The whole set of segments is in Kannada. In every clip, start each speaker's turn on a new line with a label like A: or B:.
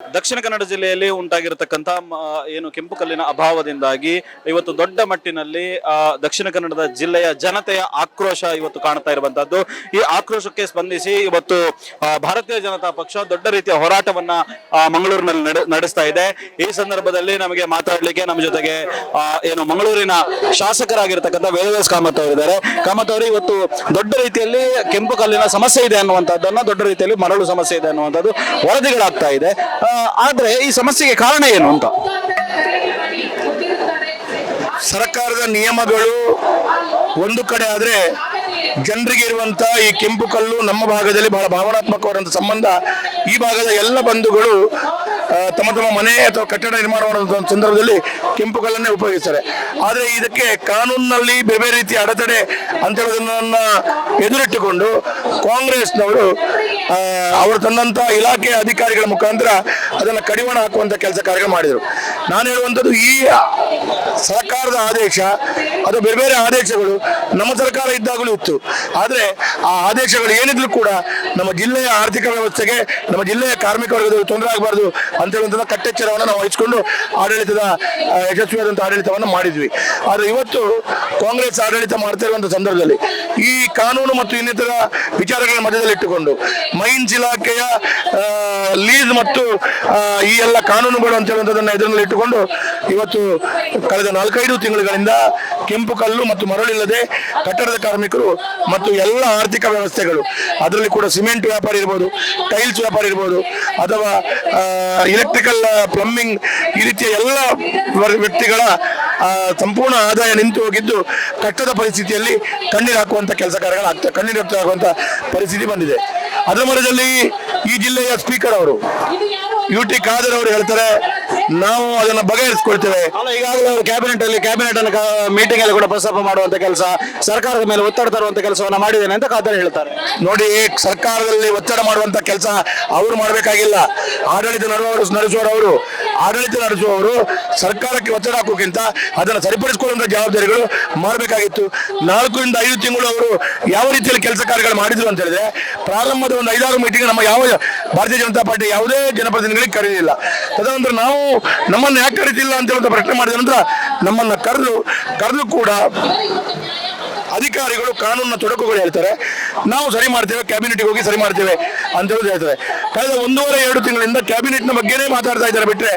A: ದಕ್ಷಿಣ ಕನ್ನಡ ಜಿಲ್ಲೆಯಲ್ಲಿ ಉಂಟಾಗಿರತಕ್ಕಂತ ಏನು ಕೆಂಪು ಕಲ್ಲಿನ ಅಭಾವದಿಂದಾಗಿ ಇವತ್ತು ದೊಡ್ಡ ಮಟ್ಟಿನಲ್ಲಿ ದಕ್ಷಿಣ ಕನ್ನಡದ ಜಿಲ್ಲೆಯ ಜನತೆಯ ಆಕ್ರೋಶ ಇವತ್ತು ಕಾಣ್ತಾ ಇರುವಂತಹದ್ದು ಈ ಆಕ್ರೋಶಕ್ಕೆ ಸ್ಪಂದಿಸಿ ಇವತ್ತು ಭಾರತೀಯ ಜನತಾ ಪಕ್ಷ ದೊಡ್ಡ ರೀತಿಯ ಹೋರಾಟವನ್ನ ಮಂಗಳೂರಿನಲ್ಲಿ ನಡೆ- ನಡೆಸ್ತಾ ಇದೆ. ಈ ಸಂದರ್ಭದಲ್ಲಿ ನಮಗೆ ಮಾತಾಡಲಿಕ್ಕೆ ನಮ್ಮ ಜೊತೆಗೆ ಏನು ಮಂಗಳೂರಿನ ಶಾಸಕರಾಗಿರ್ತಕ್ಕಂಥ ವೇದವ್ಯಾಸ್ ಕಾಮತ್ ಅವರಿದ್ದಾರೆ ಕಾಮತ್ ಅವರು, ಇವತ್ತು ದೊಡ್ಡ ರೀತಿಯಲ್ಲಿ ಕೆಂಪು ಕಲ್ಲಿನ ಸಮಸ್ಯೆ ಇದೆ ಅನ್ನುವಂಥದ್ದನ್ನ ದೊಡ್ಡ ರೀತಿಯಲ್ಲಿ ಮರಳು ಸಮಸ್ಯೆ ಇದೆ ಅನ್ನುವಂಥದ್ದು ವರದಿಗಳಾಗ್ತಾ ಇದೆ. ಆದ್ರೆ ಈ ಸಮಸ್ಯೆಗೆ ಕಾರಣ ಏನು ಅಂತ?
B: ಸರ್ಕಾರದ ನಿಯಮಗಳು ಒಂದು ಕಡೆ ಆದ್ರೆ ಜನರಿಗೆ ಇರುವಂತ ಈ ಕೆಂಪು ಕಲ್ಲು ನಮ್ಮ ಭಾಗದಲ್ಲಿ ಬಹಳ ಭಾವನಾತ್ಮಕವಾದಂತ ಸಂಬಂಧ. ಈ ಭಾಗದ ಎಲ್ಲ ಬಂಧುಗಳು ತಮ್ಮ ತಮ್ಮ ಮನೆ ಅಥವಾ ಕಟ್ಟಡ ನಿರ್ಮಾಣ ಮಾಡುವಂತಹ ಸಂದರ್ಭದಲ್ಲಿ ಕೆಂಪು ಕಲ್ಲನ್ನೇ ಉಪಯೋಗಿಸ್ತಾರೆ. ಆದ್ರೆ ಇದಕ್ಕೆ ಕಾನೂನಿನಲ್ಲಿ ಬೇರೆ ಬೇರೆ ರೀತಿಯ ಅಡೆತಡೆ ಅಂತ ಹೇಳೋದನ್ನ ಎದುರಿಟ್ಟುಕೊಂಡು ಕಾಂಗ್ರೆಸ್ನವರು ಅವರು ತಂದಂತ ಇಲಾಖೆ ಅಧಿಕಾರಿಗಳ ಮುಖಾಂತರ ಅದನ್ನ ಕಡಿವಾಣ ಹಾಕುವಂತ ಕೆಲಸ ಕಾರ್ಯ ಮಾಡಿದರು. ನಾನು ಹೇಳುವಂಥದ್ದು ಈ ಸರ್ಕಾರದ ಆದೇಶ ಅದು ಬೇರೆ ಬೇರೆ ಆದೇಶಗಳು ನಮ್ಮ ಸರ್ಕಾರ ಇದ್ದಾಗಲೂ ಇತ್ತು. ಆದ್ರೆ ಆ ಆದೇಶಗಳು ಏನಿದ್ರು ಕೂಡ ನಮ್ಮ ಜಿಲ್ಲೆಯ ಆರ್ಥಿಕ ವ್ಯವಸ್ಥೆಗೆ, ನಮ್ಮ ಜಿಲ್ಲೆಯ ಕಾರ್ಮಿಕ ವರ್ಗದ ತೊಂದರೆ ಆಗಬಾರ್ದು ಅಂತ ಹೇಳುವಂತಹ ಕಟ್ಟೆಚ್ಚರವನ್ನು ನಾವು ವಹಿಸಿಕೊಂಡು ಆಡಳಿತದ ಯಶಸ್ವಿಯಾದಂತಹ ಆಡಳಿತವನ್ನು ಮಾಡಿದ್ವಿ. ಆದ್ರೆ ಇವತ್ತು ಕಾಂಗ್ರೆಸ್ ಆಡಳಿತ ಮಾಡ್ತಾ ಇರುವಂತಹ ಸಂದರ್ಭದಲ್ಲಿ ಈ ಕಾನೂನು ಮತ್ತು ಇನ್ನಿತರ ವಿಚಾರಗಳ ಮಧ್ಯದಲ್ಲಿಟ್ಟುಕೊಂಡು ಮೈನ್ಸ್ ಇಲಾಖೆಯ ಲೀಸ್ ಮತ್ತು ಈ ಎಲ್ಲ ಕಾನೂನುಗಳು ಅಂತ ಹೇಳುವಂಥದ್ದನ್ನ ಎದುರಿನಲ್ಲಿ ಇಟ್ಟುಕೊಂಡು ಇವತ್ತು ಕಳೆದ ನಾಲ್ಕೈದು ತಿಂಗಳುಗಳಿಂದ ಕೆಂಪು ಕಲ್ಲು ಮತ್ತು ಮರಳಿಲ್ಲದೆ ಕಟ್ಟಡದ ಕಾರ್ಮಿಕರು ಮತ್ತು ಎಲ್ಲ ಆರ್ಥಿಕ ವ್ಯವಸ್ಥೆಗಳು, ಅದರಲ್ಲಿ ಕೂಡ ಸಿಮೆಂಟ್ ವ್ಯಾಪಾರ ಇರ್ಬೋದು, ಟೈಲ್ಸ್ ವ್ಯಾಪಾರ ಇರ್ಬೋದು, ಅಥವಾ ಎಲೆಕ್ಟ್ರಿಕಲ್ ಪ್ಲಂಬಿಂಗ್ ಈ ರೀತಿಯ ಎಲ್ಲ ವ್ಯಕ್ತಿಗಳ ಸಂಪೂರ್ಣ ಆದಾಯ ನಿಂತು ಹೋಗಿದ್ದು ಕಟ್ಟದ ಪರಿಸ್ಥಿತಿಯಲ್ಲಿ ಕಣ್ಣೀರು ಹಾಕುವಂತ ಕೆಲಸ ಕಾರ್ಯಗಳು ಆಗ್ತವೆ ಕಣ್ಣೀರು ಹಾಕುವಂತ ಪರಿಸ್ಥಿತಿ ಬಂದಿದೆ. ಅದರ ಮಧ್ಯದಲ್ಲಿ ಈ ಜಿಲ್ಲೆಯ ಸ್ಪೀಕರ್ ಅವರು ಯು ಟಿ ಖಾದರ್ ಅವರು ಹೇಳ್ತಾರೆ, ನಾವು ಅದನ್ನ ಬಗೆಹರಿಸಿಕೊಳ್ತೇವೆ.
A: ಈಗಾಗಲೇ ಅವರು ಕ್ಯಾಬಿನೆಟ್ ಅಲ್ಲಿ ಕ್ಯಾಬಿನೆಟ್ ಅನ್ನು ಮೀಟಿಂಗ್ ಅಲ್ಲಿ ಕೂಡ ಪ್ರಸ್ತಾಪ ಮಾಡುವಂತ ಕೆಲಸ, ಸರ್ಕಾರದ ಮೇಲೆ ಒತ್ತಡ ತರುವಂತ ಕೆಲಸವನ್ನ ಮಾಡಿದ್ದೇನೆ ಅಂತ ಖಾದರ್ ಹೇಳ್ತಾರೆ.
B: ನೋಡಿ, ಸರ್ಕಾರದಲ್ಲಿ ಒತ್ತಡ ಮಾಡುವಂತ ಕೆಲಸ ಅವರು ಮಾಡಬೇಕಾಗಿಲ್ಲ. ಆಡಳಿತ ನಡೆಸುವವರು ಆಡಳಿತ ನಡೆಸುವವರು ಸರ್ಕಾರಕ್ಕೆ ಒತ್ತಡ ಹಾಕೋಕ್ಕಿಂತ ಅದನ್ನು ಸರಿಪಡಿಸಿಕೊಳ್ಳುವಂತ ಜವಾಬ್ದಾರಿಗಳು ಮಾಡಬೇಕಾಗಿತ್ತು ನಾಲ್ಕರಿಂದ ಐದು ತಿಂಗಳು ಅವರು ಯಾವ ರೀತಿಯಲ್ಲಿ ಕೆಲಸ ಕಾರ್ಯಗಳು ಮಾಡಿದ್ರು ಅಂತ ಹೇಳಿದ್ರೆ ಪ್ರಾರಂಭದ ಒಂದು ಐದಾರು ಮೀಟಿಂಗ್ ನಮ್ಮ ಯಾವ ಭಾರತೀಯ ಜನತಾ ಪಾರ್ಟಿ ಯಾವುದೇ ಜನಪ್ರತಿನಿಧಿಗಳಿಗೆ ಕರೆಯಲಿಲ್ಲ ತದನಂತರ ನಾವು ನಮ್ಮನ್ನು ಯಾಕೆ ಕರೀತಿಲ್ಲ ಅಂತ ಹೇಳಿದ ಪ್ರಶ್ನೆ ಮಾಡಿದ ನಂತರ ನಮ್ಮನ್ನ ಕರೆದು ಕರೆದು ಕೂಡ ಅಧಿಕಾರಿಗಳು ಕಾನೂನಿನ ತೊಡಕುಗಳು ಹೇಳ್ತಾರೆ ನಾವು ಸರಿ ಮಾಡ್ತೇವೆ ಕ್ಯಾಬಿನೆಟ್ಗೆ ಹೋಗಿ ಸರಿ ಮಾಡ್ತೇವೆ ಅಂತ ಹೇಳಿ ಹೇಳ್ತಾರೆ ಕಳೆದ ಒಂದೂವರೆ, ಎರಡು ತಿಂಗಳಿಂದ ಕ್ಯಾಬಿನೆಟ್ನ ಬಗ್ಗೆನೇ ಮಾತಾಡ್ತಾ ಇದ್ದಾರೆ ಬಿಟ್ರೆ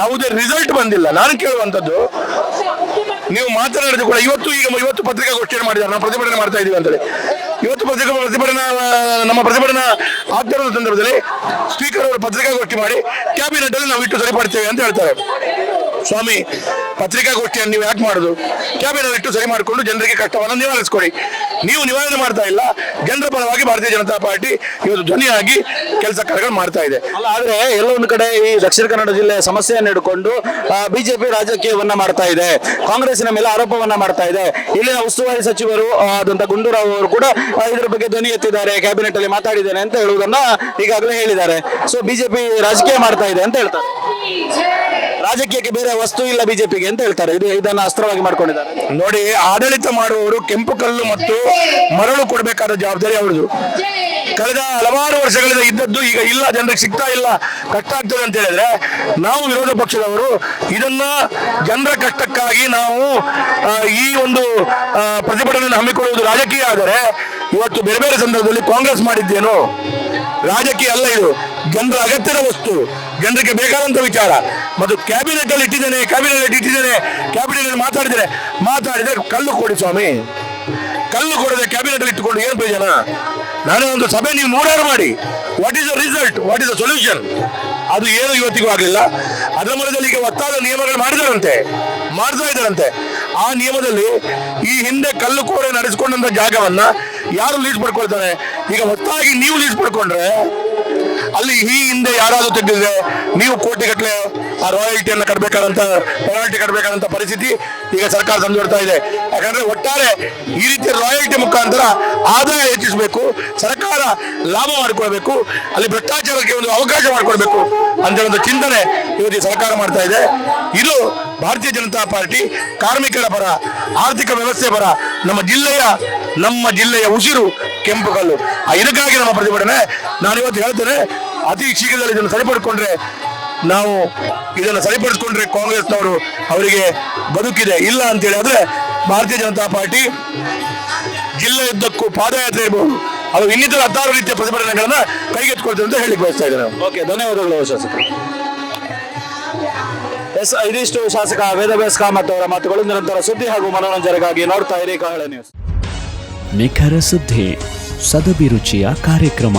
B: ಯಾವುದೇ ರಿಸಲ್ಟ್ ಬಂದಿಲ್ಲ. ನಾನು ಕೇಳುವಂಥದ್ದು ನೀವು ಮಾತನಾಡಿದ ಕೂಡ ಇವತ್ತು ಈಗ ಇವತ್ತು ಪತ್ರಿಕಾಗೋಷ್ಠಿಯನ್ನು ಮಾಡಿದ್ದಾರೆ. ನಾವು ಪ್ರತಿಭಟನೆ ಮಾಡ್ತಾ ಇದೀವಿ ಅಂತೇಳಿ. ಇವತ್ತು ಪತ್ರಿಕಾ, ಪ್ರತಿಭಟನಾ, ನಮ್ಮ ಪ್ರತಿಭಟನಾ ಆಗ್ತಾ ಇರೋ ಸಂದರ್ಭದಲ್ಲಿ ಸ್ಪೀಕರ್ ಅವರು ಪತ್ರಿಕಾಗೋಷ್ಠಿ ಮಾಡಿ ಕ್ಯಾಬಿನೆಟ್ ಅಲ್ಲಿ ನಾವು ಇಟ್ಟು ಸರಿಪಡ್ತೇವೆ ಅಂತ ಹೇಳ್ತಾರೆ. ಸ್ವಾಮಿ, ಪತ್ರಿಕಾಗೋಷ್ಠಿಯನ್ನು ನೀವು ಯಾಕೆ ಮಾಡುದು? ಕ್ಯಾಬಿನೆಟ್ ಇಟ್ಟು ಸರಿ ಮಾಡಿಕೊಂಡು ಜನರಿಗೆ ಕಷ್ಟವನ್ನು ನಿವಾರಿಸ್ಕೊಡಿ. ನೀವು ನಿವಾರಣೆ ಮಾಡ್ತಾ ಇಲ್ಲ ಜನರ ಪರವಾಗಿ ಭಾರತೀಯ ಜನತಾ ಪಾರ್ಟಿ ಇವತ್ತು ಧ್ವನಿಯಾಗಿ ಕೆಲಸ ಕಾರ್ಯಗಳು ಮಾಡ್ತಾ ಇದೆ.
A: ಅಲ್ಲ ಆದ್ರೆ ಎಲ್ಲ ಒಂದು ಕಡೆ ಈ ದಕ್ಷಿಣ ಕನ್ನಡ ಜಿಲ್ಲೆಯ ಸಮಸ್ಯೆಯನ್ನು ಹಿಡ್ಕೊಂಡು ಬಿಜೆಪಿ ರಾಜಕೀಯವನ್ನ ಮಾಡ್ತಾ ಇದೆ. ಕಾಂಗ್ರೆಸ್ನ ಮೇಲೆ ಆರೋಪವನ್ನ ಮಾಡ್ತಾ ಇದೆ. ಇಲ್ಲಿನ ಉಸ್ತುವಾರಿ ಸಚಿವರು ಆದಂತ ಗುಂಡೂರಾವ್ ಅವರು ಕೂಡ ಇದರ ಬಗ್ಗೆ ಧ್ವನಿ ಎತ್ತಿದ್ದಾರೆ ಕ್ಯಾಬಿನೆಟ್ ಅಲ್ಲಿ ಮಾತಾಡಿದ್ದೇನೆ ಅಂತ ಹೇಳುವುದನ್ನ ಈಗಾಗಲೇ ಹೇಳಿದ್ದಾರೆ. ಸೊ ಬಿಜೆಪಿ ರಾಜಕೀಯ ಮಾಡ್ತಾ ಇದೆ ಅಂತ ಹೇಳ್ತಾರೆ. ರಾಜಕೀಯಕ್ಕೆ ಬೇರೆ ವಸ್ತು ಇಲ್ಲ ಬಿಜೆಪಿಗೆ ಅಂತ ಹೇಳ್ತಾರೆ. ಇದು ಇದನ್ನ ಅಸ್ತ್ರವಾಗಿ ಮಾಡ್ಕೊಂಡಿದ್ದಾರೆ.
B: ನೋಡಿ, ಆಡಳಿತ ಮಾಡುವವರು ಕೆಂಪು ಕಲ್ಲು ಮತ್ತು ಮರಳು ಕೊಡಬೇಕಾದ ಜವಾಬ್ದಾರಿ ಅವರದು ಕಳೆದ ಹಲವಾರು ವರ್ಷಗಳಿಂದ ಇದ್ದದ್ದು ಈಗ ಇಲ್ಲ, ಜನರಿಗೆ ಸಿಗ್ತಾ ಇಲ್ಲ ಕಷ್ಟ ಆಗ್ತದೆ ಅಂತ ಹೇಳಿದ್ರೆ ನಾವು ವಿರೋಧ ಪಕ್ಷದವರು ಇದನ್ನ ಜನರ ಕಷ್ಟಕ್ಕಾಗಿ ನಾವು ಈ ಒಂದು ಪ್ರತಿಭಟನೆಯನ್ನು ಹಮ್ಮಿಕೊಳ್ಳುವುದು ರಾಜಕೀಯ ಆದರೆ ಇವತ್ತು ಬೇರೆ ಬೇರೆ ಸಂದರ್ಭದಲ್ಲಿ ಕಾಂಗ್ರೆಸ್ ಮಾಡಿದ್ದೇನು ರಾಜಕೀಯ ಅಲ್ಲ ಇದು. ಜನರ ಅಗತ್ಯದ ವಸ್ತು. ಜನರಿಗೆ ಬೇಕಾದಂತ ವಿಚಾರ. ಮತ್ತು ಕ್ಯಾಬಿನೆಟ್ ಅಲ್ಲಿ ಇಟ್ಟಿದ್ದೇನೆ ಕ್ಯಾಬಿನೆಟ್ ಅಲ್ಲಿ ಇಟ್ಟಿದ್ದೇನೆ ಕ್ಯಾಬಿನೆಟ್ ಅಲ್ಲಿ ಮಾತಾಡಿದ್ದೇನೆ. ಮಾತಾಡಿದ್ರೆ ಕಲ್ಲು ಕೊಡಿ ಸ್ವಾಮಿ. ಕಲ್ಲು ಕೊಡದೆ ಕ್ಯಾಬಿನೆಟ್ ಅಲ್ಲಿ ಇಟ್ಟುಕೊಂಡು ಏನು ಪ್ರಯೋಜನ? ನಾನು ಒಂದು ಸಭೆ ನೀವು ಮೂರಾರು ಮಾಡಿ. What is the result what is the solution ಅದು ಏನು ಇವತ್ತಿಗೂ ಆಗಲಿಲ್ಲ. ಅದರ ಮೂಲದಲ್ಲಿ ಈಗ ಒತ್ತಾದ ನಿಯಮಗಳು ಮಾಡಿದಾರಂತೆ. ಮಾಡ್ತಾ ಇದ್ದಾರಂತೆ ಆ ನಿಯಮದಲ್ಲಿ ಈ ಹಿಂದೆ ಕಲ್ಲು ಕೋರೆ ನಡೆಸಿಕೊಂಡಂತ ಜಾಗವನ್ನ ಯಾರು ಲೀಸ್ ಪಡ್ಕೊಳ್ತಾರೆ? ಈಗ ಒತ್ತಾಗಿ ನೀವು ಲೀಸ್ ಪಡ್ಕೊಂಡ್ರೆ ಅಲ್ಲಿ ಈ ಹಿಂದೆ ಯಾರಾದ್ರೂ ತೆಗೆದಿದ್ರೆ ನೀವು ಕೋಟಿಗಟ್ಟಲೆ ಆ ರಾಯಲ್ಟಿಯನ್ನು ಕಟ್ಟಬೇಕಾದಂತ ರಾಯಲ್ಟಿ ಕಟ್ಟಬೇಕಾದಂತ ಪರಿಸ್ಥಿತಿ ಈಗ ಸರ್ಕಾರ ತಂದುಕೊಡ್ತಾ ಇದೆ. ಯಾಕಂದ್ರೆ ಒಟ್ಟಾರೆ ಈ ರೀತಿಯ ರಾಯಲ್ಟಿ ಮುಖಾಂತರ ಆದಾಯ ಹೆಚ್ಚಿಸಬೇಕು, ಸರ್ಕಾರ ಲಾಭ ಮಾಡಿಕೊಳ್ಬೇಕು, ಅಲ್ಲಿ ಭ್ರಷ್ಟಾಚಾರಕ್ಕೆ ಒಂದು ಅವಕಾಶ ಮಾಡಿಕೊಡ್ಬೇಕು ಅಂತ ಒಂದು ಚಿಂತನೆ ಇವತ್ತು ಸರ್ಕಾರ ಮಾಡ್ತಾ ಇದೆ. ಇದು ಭಾರತೀಯ ಜನತಾ ಪಾರ್ಟಿ ಕಾರ್ಮಿಕರ ಪರ, ಆರ್ಥಿಕ ವ್ಯವಸ್ಥೆ ಪರ, ನಮ್ಮ ಜಿಲ್ಲೆಯ ನಮ್ಮ ಜಿಲ್ಲೆಯ ಉಸಿರು, ಕೆಂಪು ಕಲ್ಲು. ಆ ಇದಕ್ಕಾಗಿ ನಮ್ಮ ಪ್ರತಿಭಟನೆ. ನಾನು ಇವತ್ತು ಹೇಳ್ತೇನೆ, ಅತಿ ಶೀಘ್ರದಲ್ಲಿ ಇದನ್ನು ಸರಿಪಡಿಕೊಂಡ್ರೆ ನಾವು ಇದನ್ನ ಸರಿಪಡಿಸ್ಕೊಂಡ್ರೆ ಕಾಂಗ್ರೆಸ್ನವರು ಅವರಿಗೆ ಬದುಕಿದೆ ಇಲ್ಲ ಅಂತೇಳಿ ಆದ್ರೆ ಭಾರತೀಯ ಜನತಾ ಪಾರ್ಟಿ ಜಿಲ್ಲೆಯುದ್ದಕ್ಕೂ ಪಾದಯಾತ್ರೆ ಇರಬಹುದು ಅದು ಇನ್ನಿತರ ಹತ್ತಾರು ರೀತಿಯ ಪ್ರತಿಭಟನೆಗಳನ್ನ ಕೈಗೆತ್ತಿಕೊಳ್ತೇವೆ ಅಂತ ಹೇಳಿ ಬಯಸ್ತಾ ಇದ್ದಾರೆ
A: ಓಕೆ ಧನ್ಯವಾದಗಳು ಶಾಸಕರು ಎಸ್ ಇದಿಷ್ಟು ಶಾಸಕ ವೇದವ್ಯಾಸ್ ಕಾಮತ್ ಅವರ ಮಾತುಗಳು. ನಿರಂತರ ಸುದ್ದಿ ಹಾಗೂ ಮನೋರಂಜನೆಗಾಗಿ ನೋಡ್ತಾ ಇರಿ ಕಹಳೆ ನ್ಯೂಸ್.
C: ನಿಖರ ಸುದ್ದಿ ಸದಭಿರುಚಿಯ ಕಾರ್ಯಕ್ರಮ.